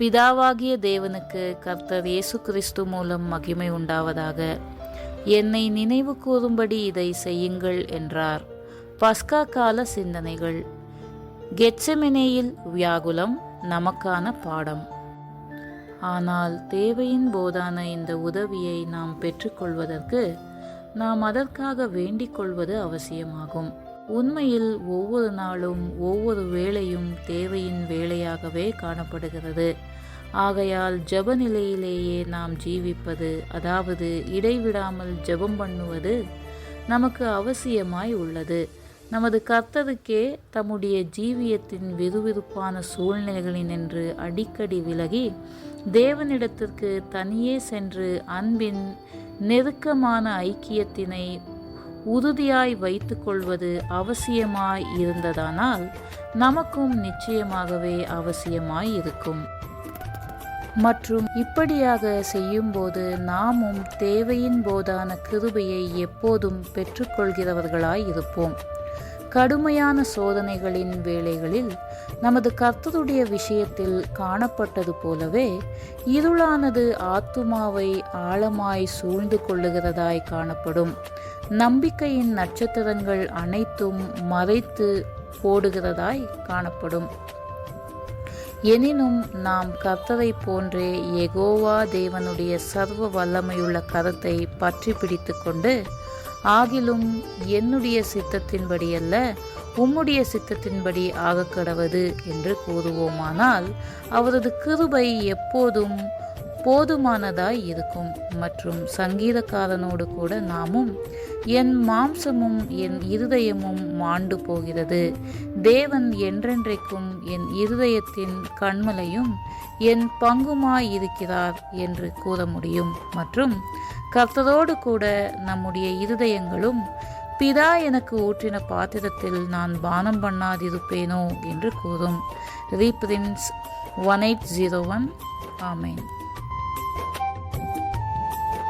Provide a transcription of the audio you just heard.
பிதாவாகிய தேவனுக்கு கர்த்தர் இயேசு கிறிஸ்து மூலம் மகிமை உண்டாவதாக. என்னை நினைவு கூறும்படி இதை செய்யுங்கள் என்றார். பஸ்கா கால சிந்தனைகள். கெட்செமினேயில் வியாகுலம் நமக்கான பாடம். ஆனால் தேவையின் போதான இந்த உதவியை நாம் பெற்றுக்கொள்வதற்கு நாம் அதற்காக வேண்டிக் கொள்வது அவசியமாகும். உண்மையில் ஒவ்வொரு நாளும் ஒவ்வொரு வேளையும் தேவையின் வேலையாகவே காணப்படுகிறது. ஆகையால் ஜெப நிலையிலேயே நாம் ஜீவிப்பது அதாவது இடைவிடாமல் ஜெபம் பண்ணுவது நமக்கு அவசியமாய் உள்ளது. நமது கர்த்தருக்கே தம்முடைய ஜீவியத்தின் விறுவிறுப்பான சூழ்நிலைகளினின்று அடிக்கடி விலகி தேவனிடத்திற்கு தனியே சென்று அன்பின் நெருக்கமான ஐக்கியத்தினை உறுதியாய் வைத்துக்கொள்வது அவசியமாய் இருந்ததானால் நமக்கும் நிச்சயமாகவே அவசியமாய் இருக்கும். மற்றும் இப்படியாக செய்யும்போது நாமும் தேவையின் போதான கிருபையை எப்போதும் பெற்றுக்கொள்கிறவர்களாய் இருப்போம். கடுமையான சோதனைகளின் வேளைகளில் நமது கர்த்தருடைய விஷயத்தில் காணப்பட்டது போலவே இருளானது ஆத்துமாவை ஆழமாய் சூழ்ந்து கொள்ளுகிறதாய் காணப்படும். நம்பிக்கையின் நட்சத்திரங்கள் அனைத்தும் மறைத்து போடுகிறதாய் காணப்படும். எனினும் நாம் கர்த்தரை போன்றே எகோவா தேவனுடைய சர்வ வல்லமையுள்ள கரத்தை பற்றி பிடித்து கொண்டு ஆகிலும் என்னுடைய சித்தத்தின்படி அல்ல உம்முடைய சித்தத்தின்படி ஆகக்கடவது என்று கூறுவோமானால் அவரது கிருபை எப்போதும் போதுமானதாய் இருக்கும். மற்றும் சங்கீதக்காரனோடு கூட நாமும் என் மாம்சமும் என் இருதயமும் மாண்டு போகிறது. தேவன் என்றென்றைக்கும் என் இருதயத்தின் கண்மலையும் என் பங்குமாய் இருக்கிறார் என்று கூற முடியும். மற்றும் கர்த்தரோடு கூட நம்முடைய இருதயங்களும் பிதா எனக்கு ஊற்றின பாத்திரத்தில் நான் பானம் பண்ணாதிருப்பேனோ? என்று கூறும். Reference one eight zero one. ஆமேன்.